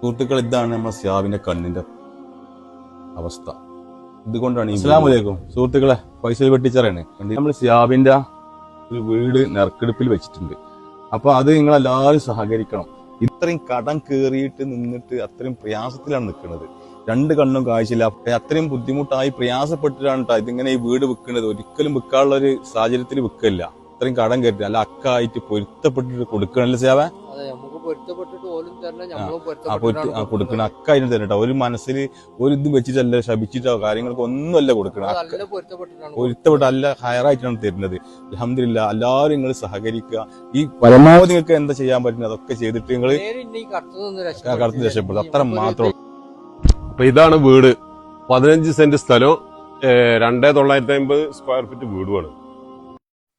സുഹൃത്തുക്കൾ ഇതാണ് നമ്മുടെ സ്യാബിന്റെ കണ്ണിന്റെ അവസ്ഥ. ഇതുകൊണ്ടാണ് ഇസ്ലാമലേക്കും സുഹൃത്തുക്കളെ പൈസ വെട്ടിച്ചറിയാണ് നമ്മൾ സ്യാബിന്റെ ഒരു വീട് നെറക്കെടുപ്പിൽ വെച്ചിട്ടുണ്ട്. അപ്പൊ അത് നിങ്ങൾ എല്ലാവരും സഹകരിക്കണം. ഇത്രയും കടം കയറിയിട്ട് നിന്നിട്ട് അത്രയും പ്രയാസത്തിലാണ് നിൽക്കുന്നത്. രണ്ട് കണ്ണും കാഴ്ചയില്ല. അത്രയും ബുദ്ധിമുട്ടായി പ്രയാസപ്പെട്ടിട്ടാണ് കേട്ടോ ഇതിങ്ങനെ ഈ വീട് വിൽക്കുന്നത്. ഒരിക്കലും വിൽക്കാനുള്ള ഒരു സാഹചര്യത്തിൽ വിൽക്കില്ല അത്രയും കടം കയറ്റി അല്ല അക്കായിട്ട് പൊരുത്തപ്പെട്ടിട്ട് കൊടുക്കണല്ലേ സേവ പൊരുത്തപ്പെട്ടിട്ട് ഓലും തരണം നമ്മളും ആ പൊരുത്തി അക്ക കൊടുക്കണ തരട്ടോ. ഒരു മനസ്സിൽ ഒരു ഇത് വെച്ചിട്ടല്ല ശപിച്ചിട്ടോ കാര്യങ്ങൾക്ക് ഒന്നും അല്ല കൊടുക്കണം നല്ല പൊരുത്തപ്പെട്ടിട്ടാണ് പൊരുത്തപ്പെട്ട അല്ല ഹയറായിട്ടാണ് തരുന്നത്. അലഹമില്ല എല്ലാവരും നിങ്ങൾ സഹകരിക്കുക. ഈ പരമാവധി നിങ്ങൾക്ക് എന്താ ചെയ്യാൻ പറ്റുന്നത്? അതൊക്കെ ചെയ്തിട്ട് നിങ്ങൾ കടത്തു രക്ഷപ്പെടും അത്ര മാത്രം. അപ്പൊ ഇതാണ് വീട്. പതിനഞ്ച് സെന്റ് സ്ഥലവും ഏഹ്, രണ്ടേ തൊള്ളായിരത്തി അമ്പത് സ്ക്വയർ ഫീറ്റ് വീടുമാണ്.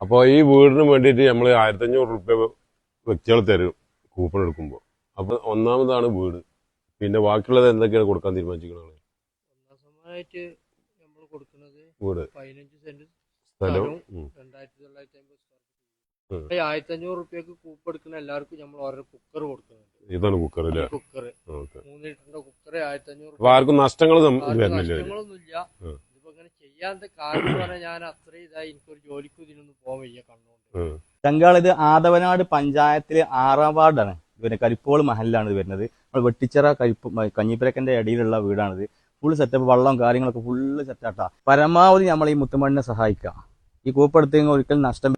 അപ്പോൾ ഈ വീടിന് വേണ്ടിയിട്ട് നമ്മൾ ആയിരത്തി അഞ്ഞൂറ് റുപ്യ വ്യക്തികൾ തരും. കൂപ്പൺ എടുക്കുമ്പോൾ അപ്പൊ ഒന്നാമതാണ് വീട്. പിന്നെ ബാക്കിയുള്ളത് എന്തൊക്കെയാണ് കൊടുക്കാൻ തീരുമാനിച്ചിരിക്കുന്നത് ഒന്നാമതായിട്ട് നമ്മൾ കൊടുക്കുന്നത് വീട്. പതിനഞ്ച് സെന്റ് സ്ഥലവും. രണ്ടായിരത്തി തൊള്ളായിരത്തി അമ്പത്. സ്ക്വയർ ആയിരത്തി അഞ്ഞൂറ് റുപ്യക്ക് കൂപ്പ് എടുക്കുന്ന എല്ലാവർക്കും നമ്മൾ ഓരോ കുക്കർ കൊടുക്കുന്നുണ്ട്. ഇതാണ് കുക്കർ അല്ലേ? കുക്കർ. മൂന്ന് ലിറ്ററിന്റെ കുക്കർ ആയിരത്തി അഞ്ഞൂറ് ആർക്കും നഷ്ടങ്ങൾ. നഷ്ടങ്ങളൊന്നുമില്ല. ഉം. ഇതിപ്പോ ഇങ്ങനെ ചെയ്യാത്ത കാരണം പറഞ്ഞാൽ ഞാൻ അത്രയും ഇതായി എനിക്കൊരു ജോലിക്കും ഇതിനൊന്നും പോകാൻ വയ്യ കണ്ണുകൊണ്ട്. ചങ്കാൾ ഇത് ആദവനാട് പഞ്ചായത്തിലെ ആറാം വാർഡാണ്. പിന്നെ കരിപ്പോൾ മഹലിലാണ് ഇത് വരുന്നത്. നമ്മൾ വെട്ടിച്ചിറ കരിപ്പ് കഞ്ഞിപ്പരക്കന്റെ ഇടയിലുള്ള വീടാണിത്. ഫുൾ സെറ്റപ്പ് വള്ളം കാര്യങ്ങളൊക്കെ ഫുള്ള് സെറ്റാട്ടാ പരമാവധി നമ്മൾ ഈ മുത്തുമണ്ണിനെ സഹായിക്കാം. ഈ കൂപ്പെടുത്തെങ്കിൽ ഒരിക്കലും നഷ്ടം